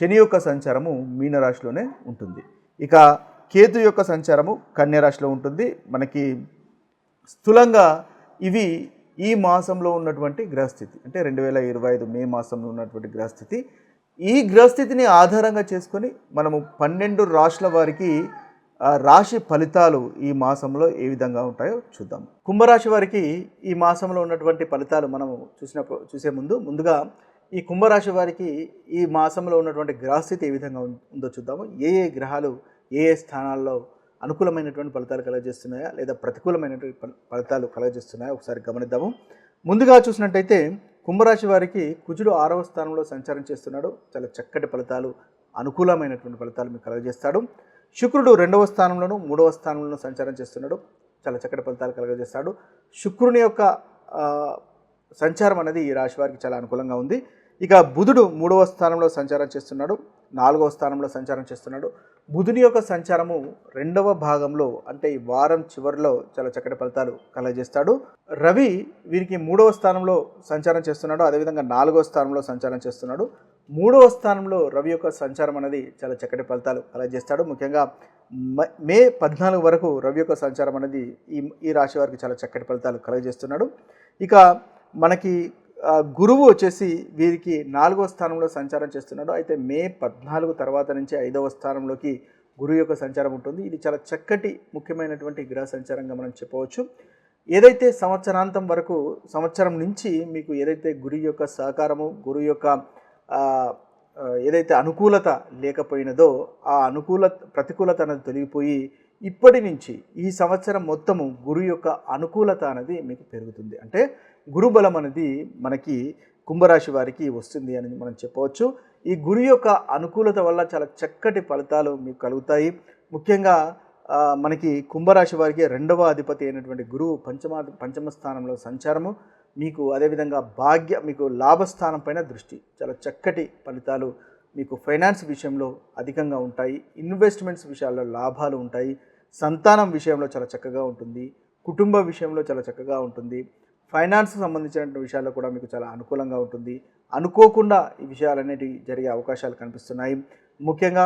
శని యొక్క సంచారము మీనరాశిలోనే ఉంటుంది. ఇక కేతు యొక్క సంచారము కన్యరాశిలో ఉంటుంది. మనకి స్థూలంగా ఇవి ఈ మాసంలో ఉన్నటువంటి గ్రహస్థితి. అంటే రెండు వేల ఇరవై ఐదు మే మాసంలో ఉన్నటువంటి గ్రహస్థితి. ఈ గ్రహస్థితిని ఆధారంగా చేసుకొని మనము పన్నెండు రాశుల వారికి రాశి ఫలితాలు ఈ మాసంలో ఏ విధంగా ఉంటాయో చూద్దాం. కుంభరాశి వారికి ఈ మాసంలో ఉన్నటువంటి ఫలితాలు మనము చూసినప్పుడు చూసే ముందు ముందుగా ఈ కుంభరాశి వారికి ఈ మాసంలో ఉన్నటువంటి గ్రహస్థితి ఏ విధంగా ఉందో చూద్దాము. ఏ ఏ గ్రహాలు ఏ ఏ స్థానాల్లో అనుకూలమైనటువంటి ఫలితాలు కలగజేస్తున్నాయా లేదా ప్రతికూలమైనటువంటి ఫలితాలు కలగజేస్తున్నాయా ఒకసారి గమనిద్దాము. ముందుగా చూసినట్టయితే కుంభరాశి వారికి కుజుడు ఆరవ స్థానంలో సంచారం చేస్తున్నాడు. చాలా చక్కటి ఫలితాలు అనుకూలమైనటువంటి ఫలితాలు మీకు కలగజేస్తాడు. శుక్రుడు రెండవ స్థానంలోను మూడవ స్థానంలోనూ సంచారం చేస్తున్నాడు. చాలా చక్కటి ఫలితాలు కలగజేస్తాడు. శుక్రుని యొక్క సంచారం అనేది ఈ రాశి వారికి చాలా అనుకూలంగా ఉంది. ఇక బుధుడు మూడవ స్థానంలో సంచారం చేస్తున్నాడు నాలుగవ స్థానంలో సంచారం చేస్తున్నాడు. బుధుని యొక్క సంచారము రెండవ భాగంలో అంటే ఈ వారం చివరిలో చాలా చక్కటి ఫలితాలు కలగజేస్తాడు. రవి వీరికి మూడవ స్థానంలో సంచారం చేస్తున్నాడు అదేవిధంగా నాలుగవ స్థానంలో సంచారం చేస్తున్నాడు. మూడవ స్థానంలో రవి యొక్క సంచారం అనేది చాలా చక్కటి ఫలితాలు కలగజేస్తాడు. ముఖ్యంగా మే పద్నాలుగు వరకు రవి యొక్క సంచారం అనేది ఈ ఈ రాశి వారికి చాలా చక్కటి ఫలితాలు కలగజేస్తున్నాడు. ఇక మనకి గురువు వచ్చేసి వీరికి నాలుగవ స్థానంలో సంచారం చేస్తున్నాడు. అయితే మే పద్నాలుగు తర్వాత నుంచి ఐదవ స్థానంలోకి గురువు యొక్క సంచారం ఉంటుంది. ఇది చాలా చక్కటి ముఖ్యమైనటువంటి గ్రహ సంచారంగా మనం చెప్పవచ్చు. ఏదైతే సంవత్సరాంతం వరకు సంవత్సరం నుంచి మీకు ఏదైతే గురు యొక్క సహకారము గురు యొక్క ఏదైతే అనుకూలత లేకపోయినదో ఆ అనుకూల ప్రతికూలత అనేది తొలగిపోయి ఇప్పటి నుంచి ఈ సంవత్సరం మొత్తము గురు యొక్క అనుకూలత అనేది మీకు పెరుగుతుంది. అంటే గురుబలం అనేది మనకి కుంభరాశి వారికి వస్తుంది అని మనం చెప్పవచ్చు. ఈ గురు యొక్క అనుకూలత వల్ల చాలా చక్కటి ఫలితాలు మీకు కలుగుతాయి. ముఖ్యంగా మనకి కుంభరాశి వారికి రెండవ అధిపతి అయినటువంటి గురువు పంచమా పంచమ స్థానంలో సంచారము. మీకు అదేవిధంగా భాగ్య మీకు లాభస్థానం పైన దృష్టి. చాలా చక్కటి ఫలితాలు మీకు ఫైనాన్స్ విషయంలో అధికంగా ఉంటాయి ఇన్వెస్ట్మెంట్స్ విషయాల్లో లాభాలు ఉంటాయి సంతానం విషయంలో చాలా చక్కగా ఉంటుంది కుటుంబ విషయంలో చాలా చక్కగా ఉంటుంది ఫైనాన్స్ సంబంధించిన విషయాల్లో కూడా మీకు చాలా అనుకూలంగా ఉంటుంది. అనుకోకుండా ఈ విషయాలన్నిటి జరిగే అవకాశాలు కనిపిస్తున్నాయి. ముఖ్యంగా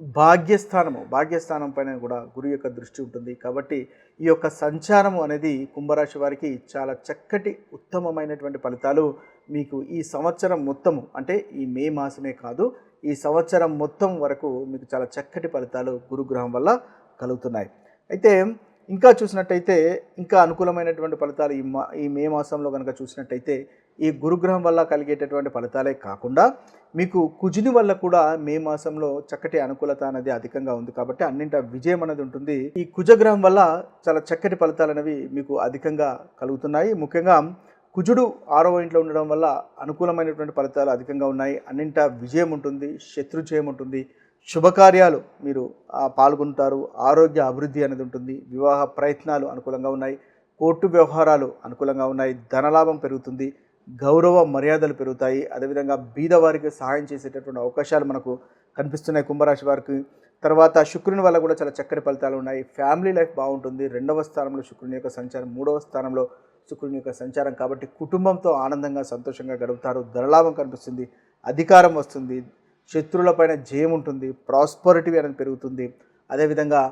భాగ్యస్థానము భాగ్యస్థానం పైన కూడా గురు యొక్క దృష్టి ఉంటుంది. కాబట్టి ఈ యొక్క సంచారము అనేది కుంభరాశి వారికి చాలా చక్కటి ఉత్తమమైనటువంటి ఫలితాలు మీకు ఈ సంవత్సరం మొత్తము అంటే ఈ మే మాసమే కాదు ఈ సంవత్సరం మొత్తం వరకు మీకు చాలా చక్కటి ఫలితాలు గురుగ్రహం వల్ల కలుగుతున్నాయి. అయితే ఇంకా చూసినట్టయితే ఇంకా అనుకూలమైనటువంటి ఫలితాలు ఈ మా ఈ మే మాసంలో కనుక చూసినట్టయితే ఈ గురుగ్రహం వల్ల కలిగేటటువంటి ఫలితాలే కాకుండా మీకు కుజుని వల్ల కూడా మే మాసంలో చక్కటి అనుకూలత అనేది అధికంగా ఉంది కాబట్టి అన్నింట విజయం అనేది ఉంటుంది. ఈ కుజగ్రహం వల్ల చాలా చక్కటి ఫలితాలు అనేవి మీకు అధికంగా కలుగుతున్నాయి. ముఖ్యంగా కుజుడు ఆరవ ఇంట్లో ఉండడం వల్ల అనుకూలమైనటువంటి ఫలితాలు అధికంగా ఉన్నాయి. అన్నింట విజయం ఉంటుంది శత్రుజయం ఉంటుంది. శుభకార్యాలు మీరు పాల్గొంటారు. ఆరోగ్య అభివృద్ధి అనేది ఉంటుంది. వివాహ ప్రయత్నాలు అనుకూలంగా ఉన్నాయి. కోర్టు వ్యవహారాలు అనుకూలంగా ఉన్నాయి. ధనలాభం పెరుగుతుంది. గౌరవ మర్యాదలు పెరుగుతాయి. అదేవిధంగా బీదవారికి సహాయం చేసేటటువంటి అవకాశాలు మనకు కనిపిస్తున్నాయి కుంభరాశి వారికి. తర్వాత శుక్రుని వల్ల కూడా చాలా చక్కటి ఫలితాలు ఉన్నాయి. ఫ్యామిలీ లైఫ్ బాగుంటుంది. రెండవ స్థానంలో శుక్రుని యొక్క సంచారం మూడవ స్థానంలో శుక్రుని యొక్క సంచారం కాబట్టి కుటుంబంతో ఆనందంగా సంతోషంగా గడుపుతారు. ధనలాభం కనిపిస్తుంది. అధికారం వస్తుంది. శత్రువులపైన జయం ఉంటుంది. ప్రాస్పరిటీ అనేది పెరుగుతుంది. అదేవిధంగా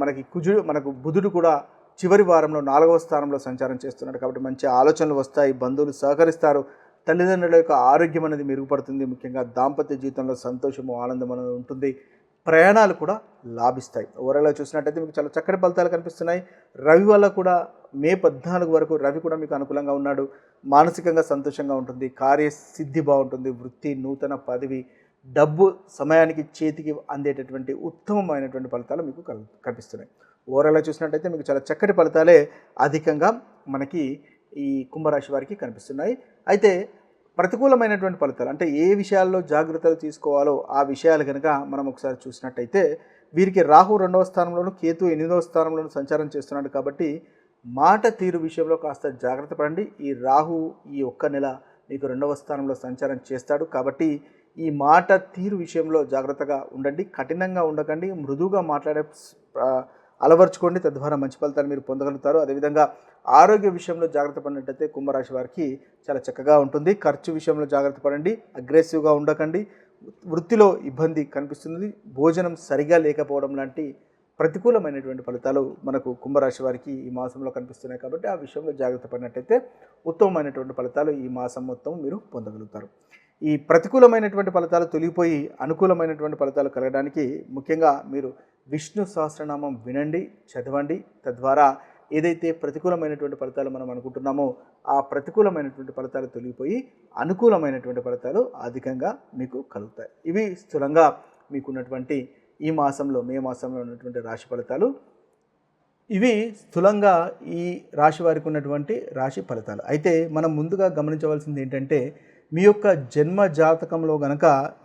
మనకి కుజుడు మనకు బుధుడు కూడా చివరి వారంలో నాలుగవ స్థానంలో సంచారం చేస్తున్నాడు కాబట్టి మంచి ఆలోచనలు వస్తాయి బంధువులు సహకరిస్తారు. తల్లిదండ్రుల యొక్క ఆరోగ్యం అనేది మెరుగుపడుతుంది ముఖ్యంగా దాంపత్య జీవితంలో సంతోషము ఆనందం అనేది ఉంటుంది. ప్రయాణాలు కూడా లాభిస్తాయి. ఓవరాల్గా చూసినట్టయితే మీకు చాలా చక్కటి ఫలితాలు కనిపిస్తున్నాయి. రవి వల్ల కూడా మే పద్నాలుగు వరకు రవి కూడా మీకు అనుకూలంగా ఉన్నాడు. మానసికంగా సంతోషంగా ఉంటుంది. కార్యసిద్ధి బాగుంటుంది. వృత్తి నూతన పదవి డబ్బు సమయానికి చేతికి అందేటటువంటి ఉత్తమమైనటువంటి ఫలితాలు మీకు కల్- కనిపిస్తున్నాయి. ఓవరాల్గా చూసినట్టయితే మీకు చాలా చక్కటి ఫలితాలే అధికంగా మనకి ఈ కుంభరాశి వారికి కనిపిస్తున్నాయి. అయితే ప్రతికూలమైనటువంటి ఫలితాలు అంటే ఏ విషయాల్లో జాగ్రత్తలు తీసుకోవాలో ఆ విషయాలు కనుక మనం ఒకసారి చూసినట్టయితే వీరికి రాహు రెండవ స్థానంలోను కేతు ఎనిమిదవ స్థానంలోను సంచారం చేస్తున్నాడు కాబట్టి మాట తీరు విషయంలో కాస్త జాగ్రత్త పడండి. ఈ రాహు ఈ ఒక్క నెల మీకు రెండవ స్థానంలో సంచారం చేస్తాడు కాబట్టి ఈ మాట తీరు విషయంలో జాగ్రత్తగా ఉండండి కఠినంగా ఉండకండి మృదువుగా మాట్లాడే అలవర్చుకోండి తద్వారా మంచి ఫలితాలు మీరు పొందగలుగుతారు. అదేవిధంగా ఆరోగ్య విషయంలో జాగ్రత్త పడినట్టయితే కుంభరాశి వారికి చాలా చక్కగా ఉంటుంది. ఖర్చు విషయంలో జాగ్రత్త పడండి అగ్రెసివ్గా ఉండకండి. వృత్తిలో ఇబ్బంది కనిపిస్తుంది. భోజనం సరిగా లేకపోవడం లాంటి ప్రతికూలమైనటువంటి ఫలితాలు మనకు కుంభరాశి వారికి ఈ మాసంలో కనిపిస్తున్నాయి కాబట్టి ఆ విషయంలో జాగ్రత్త పడినట్టయితే ఉత్తమమైనటువంటి ఫలితాలు ఈ మాసం మొత్తం మీరు పొందగలుగుతారు. ఈ ప్రతికూలమైనటువంటి ఫలితాలు తొలగిపోయి అనుకూలమైనటువంటి ఫలితాలు కలగడానికి ముఖ్యంగా మీరు విష్ణు సహస్రనామం వినండి చదవండి. తద్వారా ఏదైతే ప్రతికూలమైనటువంటి ఫలితాలు మనం అనుకుంటున్నామో ఆ ప్రతికూలమైనటువంటి ఫలితాలు తొలగిపోయి అనుకూలమైనటువంటి ఫలితాలు అధికంగా మీకు కలుగుతాయి. ఇవి స్థూలంగా మీకున్నటువంటి ఈ మాసంలో మే మాసంలో ఉన్నటువంటి రాశి ఫలితాలు. ఇవి స్థూలంగా ఈ రాశి వారికి ఉన్నటువంటి రాశి ఫలితాలు. అయితే మనం ముందుగా గమనించవలసింది ఏంటంటే మీ యొక్క జన్మ జాతకంలో గనక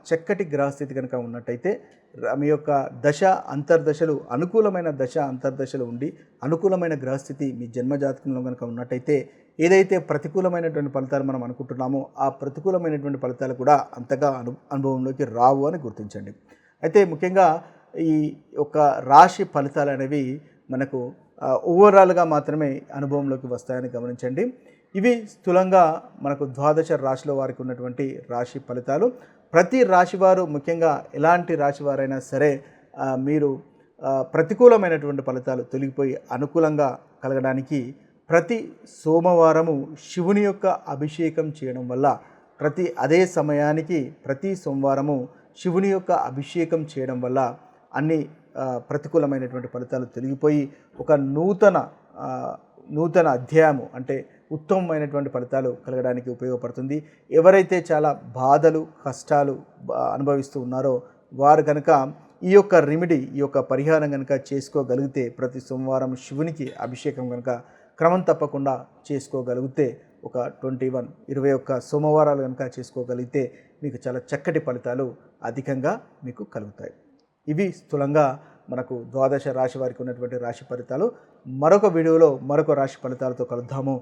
చక్కటి గ్రహస్థితి కనుక ఉన్నట్టయితే మీ యొక్క దశ అంతర్దశలు అనుకూలమైన దశ అంతర్దశలు ఉండి అనుకూలమైన గ్రహస్థితి మీ జన్మ జాతకంలో కనుక ఉన్నట్టయితే ఏదైతే ప్రతికూలమైనటువంటి ఫలితాలు మనం అనుకుంటున్నామో ఆ ప్రతికూలమైనటువంటి ఫలితాలు కూడా అంతగా అను అనుభవంలోకి రావు అని గుర్తించండి. అయితే ముఖ్యంగా ఈ యొక్క రాశి ఫలితాలు అనేవి మనకు ఓవరాల్గా మాత్రమే అనుభవంలోకి వస్తాయని గమనించండి. ఇవి స్థూలంగా మనకు ద్వాదశ రాశిలో వారికి ఉన్నటువంటి రాశి ఫలితాలు. ప్రతి రాశి వారు ముఖ్యంగా ఎలాంటి రాశి వారైనా సరే మీరు ప్రతికూలమైనటువంటి ఫలితాలు తొలగిపోయి అనుకూలంగా కలగడానికి ప్రతి సోమవారము శివుని యొక్క అభిషేకం చేయడం వల్ల ప్రతి అదే సమయానికి ప్రతి సోమవారము శివుని యొక్క అభిషేకం చేయడం వల్ల అన్ని ప్రతికూలమైనటువంటి ఫలితాలు తొలగిపోయి ఒక నూతన నూతన అధ్యాయము అంటే ఉత్తమమైనటువంటి ఫలితాలు కలగడానికి ఉపయోగపడుతుంది. ఎవరైతే చాలా బాధలు కష్టాలు బా- అనుభవిస్తూ ఉన్నారో వారు కనుక ఈ యొక్క రెమెడీ ఈ యొక్క పరిహారం కనుక చేసుకోగలిగితే ప్రతి సోమవారం శివునికి అభిషేకం కనుక క్రమం తప్పకుండా చేసుకోగలిగితే ఒక ట్వంటీ వన్ ఇరవై ఒక్క సోమవారాలు కనుక చేసుకోగలిగితే మీకు చాలా చక్కటి ఫలితాలు అధికంగా మీకు కలుగుతాయి. ఇవి స్థూలంగా మనకు ద్వాదశ రాశి వారికి ఉన్నటువంటి రాశి ఫలితాలు. మరొక వీడియోలో మరొక రాశి ఫలితాలతో కలుద్దాము.